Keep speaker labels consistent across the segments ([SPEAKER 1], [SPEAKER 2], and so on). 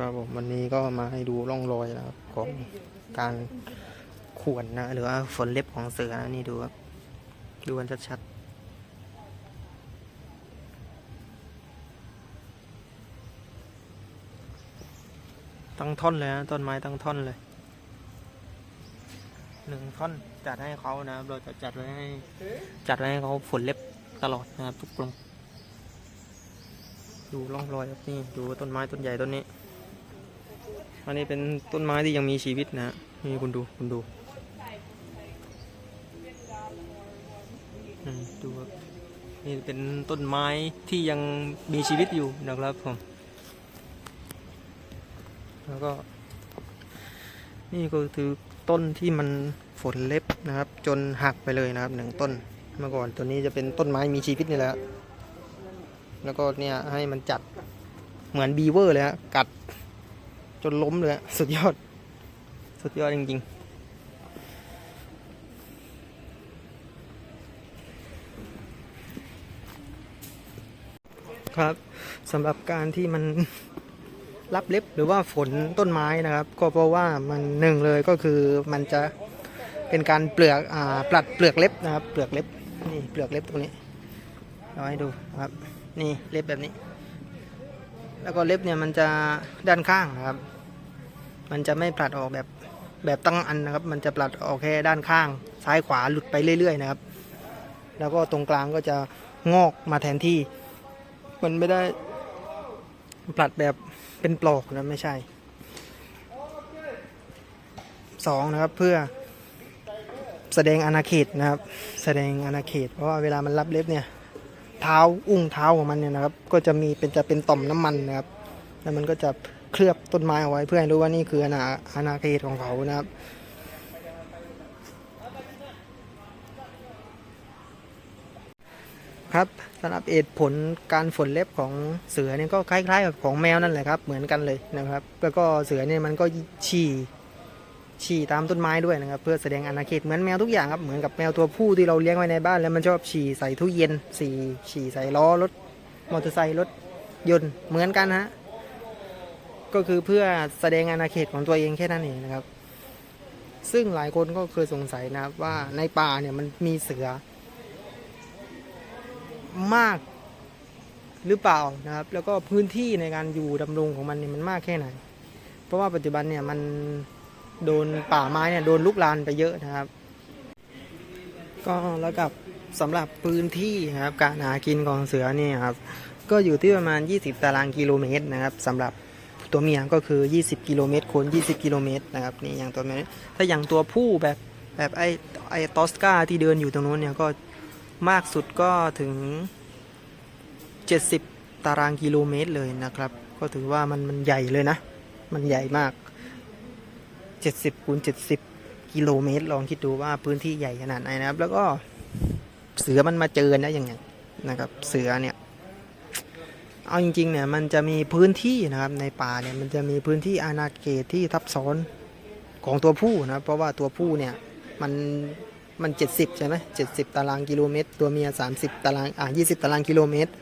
[SPEAKER 1] ครับผมวันนี้ก็มาให้ดูร่องรอยนะครับของการข่วนนะ หรือว่าฝนเล็บของเสือนะนี่ดูครับดูกันชัดๆตั้งท่อนเลยนะต้นไม้ตั้งท่อนเลยหนึ่งท่อนจัดให้เขานะครับเราจะจัดไว้ให้จัดไว้ให้เขาฝนเล็บตลอดนะครับทุกกลมดูร่องรอยครับนี่ดูต้นไม้ต้นใหญ่ต้นนี้ อันนี้เป็นต้นไม้ที่ยังมีชีวิตนะฮะนี่คุณดูคุณดูดูครับนี่เป็นต้นไม้ที่ยังมีชีวิตอยู่นะครับผมแล้วก็ นี่ก็คือต้นที่มันฝนเล็บนะครับ จนหักไปเลยนะครับหนึ่งต้นเมื่อก่อนตัวนี้จะเป็นต้นไม้มีชีวิตนี่แหละแล้วก็เนี่ยให้มันจัดเหมือนบีเวอร์เลยฮะกัด นล้มเลยอะสุดยอด สุดยอดจริง ๆครับสำหรับการที่มันรับเล็บหรือว่าฝนต้นไม้นะครับ ก็เพราะว่ามันหนึ่งเลยก็คือมันจะเป็นการเปลือกอ่าปลัดเปลือกเล็บนะครับ เปลือกเล็บนี่เปลือกเล็บตรงนี้เอาให้ดูครับ นี่เล็บแบบนี้ แล้วก็เล็บเนี่ยมันจะด้านข้างนะครับ มันจะไม่ผลัดออกแบบแบบตั้งอันนะครับ มันจะผลัดออกแค่ด้านข้าง ซ้ายขวาหลุดไปเรื่อย ๆ นะครับ แล้วก็ตรงกลางก็จะงอกมาแทนที่ มันไม่ได้ผลัดแบบเป็นปลอกนะไม่ใช่สองนะครับเพื่อแสดงอาณาเขตนะครับ แสดงอาณาเขต เพราะว่าเวลามันรับเล็บเนี่ยเท้าอุ้งเท้าของมันเนี่ยนะครับ ก็จะมีเป็นจะเป็นต่อมน้ำมันนะครับ แล้วมันก็จะ เคลือบต้นไม้เอาไว้เพื่อให้รู้ว่านี่คืออาณาอาณาเขตของเขานะครับครับสำหรับเหตุผลการฝนเล็บของเสือเนี่ยก็คล้ายๆกับของแมวนั่นแหละครับ เหมือนกันเลยนะครับ แล้วก็เสือเนี่ยมันก็ฉี่ฉี่ตามต้นไม้ด้วยนะครับ เพื่อแสดงอาณาเขตเหมือนแมวทุกอย่างครับเหมือนกับแมวตัวผู้ที่เราเลี้ยงไว้ในบ้าน แล้วมันชอบฉี่ใส่ตู้เย็นสีฉี่ใส่ล้อรถมอเตอร์ไซค์รถยนต์เหมือนกันฮะ ก็คือเพื่อแสดงอาณาเขตของตัวเองแค่นั้นเองนะครับ ซึ่งหลายคนก็เคยสงสัยนะครับว่าในป่าเนี่ยมันมีเสือ มากหรือเปล่านะครับ แล้วก็พื้นที่ในการอยู่ดำรงของมันเนี่ยมันมากแค่ไหน เพราะว่าปัจจุบันเนี่ยมันโดนป่าไม้เนี่ยโดนลุกลานไปเยอะนะครับ ก็แล้วกับสำหรับพื้นที่นะครับการหากินของเสือเนี่ยครับก็อยู่ที่ประมาณ 20 ตารางกิโลเมตรนะครับสำหรับ ตัวเมียก็คือ 20 กิโลเมตรคูณ20 กิโลเมตรนะครับนี่อย่างตัวเมียถ้าอย่างตัวผู้แบบแบบไอไอตอสกาที่เดินอยู่ตรงนู้นเนี่ยก็มากสุดก็ถึง 70 ตารางกิโลเมตรเลยนะครับ ก็ถือว่ามันมันใหญ่เลยนะ มันใหญ่มาก 70คูณ70 กิโลเมตร ลองคิดดูว่าพื้นที่ใหญ่ขนาดไหนนะครับ แล้วก็เสือมันมาเจอนะยังไงนะครับ เสือเนี่ย เอาจริงๆเนี่ยมันจะมีพื้นที่นะครับในป่าเนี่ยมันจะมีพื้นที่อาณาเขตที่ทับซ้อนของตัวผู้นะเพราะว่าตัวผู้เนี่ยมันมัน 70 ใช่ไหม70ตารางกิโลเมตร ตัวเมีย 30 ตารางอ่า20 ตารางกิโลเมตร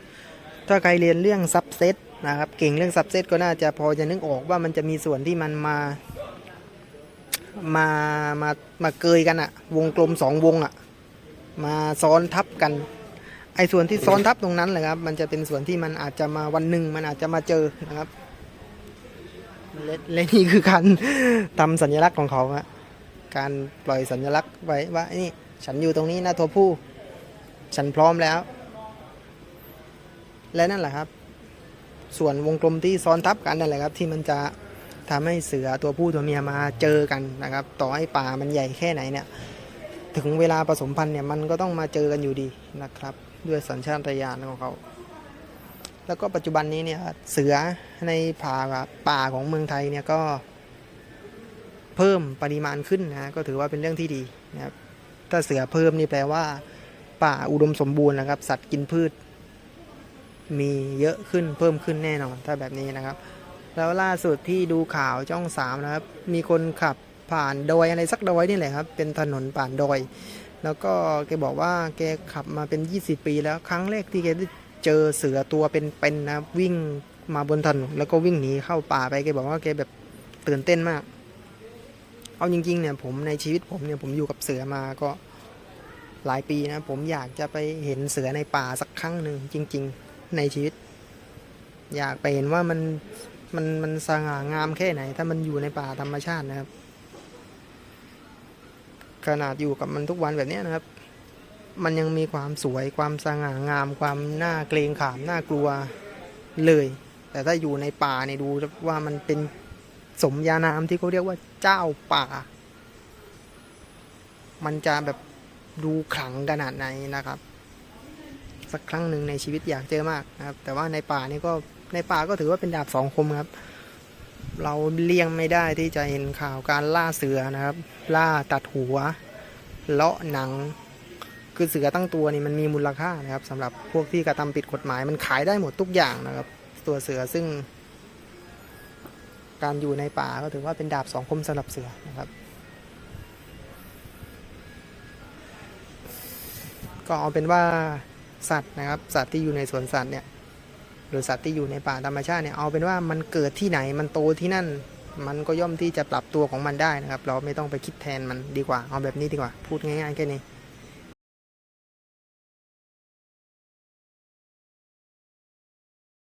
[SPEAKER 1] ถ้าใครเรียนเรื่องซับเซตนะครับเก่งเรื่องซับเซตก็น่าจะพอจะนึกออกว่ามันจะมีส่วนที่มันมามามามาเกยกันอะวงกลมสองวงอะมาซ้อนทับกัน ไอ้ส่วนที่ซ้อนทับตรงนั้นแหละครับ มันจะเป็นส่วนที่มันอาจจะมาวันหนึ่งมันอาจจะมาเจอนะครับและและนี่คือการทำสัญลักษณ์ของเขาฮะการปล่อยสัญลักษณ์ไว้ว่านี่ฉันอยู่ตรงนี้นะตัวผู้ ฉันพร้อมแล้ว และนั่นแหละครับ ส่วนวงกลมที่ซ้อนทับกันนั่นแหละครับ ที่มันจะทำให้เสือตัวผู้ตัวเมียมาเจอกันนะครับ ต่อให้ป่ามันใหญ่แค่ไหนเนี่ย ถึงเวลาผสมพันธุ์เนี่ยมันก็ต้องมาเจอกันอยู่ดีนะครับ ด้วยสัญชาตญาณของเขา แล้วก็ปัจจุบันนี้เนี่ยเสือในป่าป่าของเมืองไทยเนี่ยก็เพิ่มปริมาณขึ้นนะก็ถือว่าเป็นเรื่องที่ดีนะครับถ้าเสือเพิ่มนี่แปลว่า ป่าอุดมสมบูรณ์นะครับ สัตว์กินพืช มีเยอะขึ้นเพิ่มขึ้นแน่นอน ถ้าแบบนี้นะครับ แล้วล่าสุดที่ดูข่าวจ้องสามนะครับ มีคนขับผ่านดอยอะไรสักดอยนี่แหละครับ เป็นถนนผ่านดอย แล้วก็แกบอกว่าแกขับมาเป็น 20 ปีแล้วครั้งแรกที่แกได้เจอเสือตัวเป็นๆนะวิ่งมาบนถนนแล้วก็วิ่งหนีเข้าป่าไปแกบอกว่าแกแบบตื่นเต้นมาก เอาจริงๆเนี่ยผมในชีวิตผมเนี่ยผมอยู่กับเสือมาก็หลายปีนะผมอยากจะไปเห็นเสือในป่าสักครั้งหนึ่งจริง ๆ ในชีวิต อยากไปเห็นว่ามันมันมันสง่างามแค่ไหน ถ้ามันอยู่ในป่าธรรมชาตินะครับ ขนาดอยู่กับมันทุกวันแบบนี้นะครับ มันยังมีความสวยความสง่างาม ความน่าเกรงขามน่ากลัวเลย แต่ถ้าอยู่ในป่าเนี่ยดูว่ามันเป็นสมญานามที่เขาเรียกว่าเจ้าป่า มันจะแบบดูขลังขนาดไหนนะครับ สักครั้งหนึ่งในชีวิตอยากเจอมากนะครับ แต่ว่าในป่านี่ก็ในป่าก็ถือว่าเป็นดาบสองคมครับ เราเลี่ยงไม่ได้ที่จะเห็นข่าวการล่าเสือนะครับ ล่าตัดหัว เลาะหนัง คือเสือตั้งตัวนี่มันมีมูลค่านะครับสำหรับพวกที่กระทำผิดกฎหมายมันขายได้หมดทุกอย่างนะครับ ตัวเสือซึ่ง การอยู่ในป่าก็ถือว่าเป็นดาบสองคมสำหรับเสือนะครับ ก็เอาเป็นว่าสัตว์นะครับ สัตว์ที่อยู่ในสวนสัตว์เนี่ย หรือสัตว์ที่อยู่ในป่าธรรมชาติเนี่ยเอาเป็นว่ามันเกิดที่ไหนมันโตที่นั่น มันก็ย่อมที่จะปรับตัวของมันได้นะครับ เราไม่ต้องไปคิดแทนมันดีกว่าเอาแบบนี้ดีกว่า พูดง่ายๆแค่นี้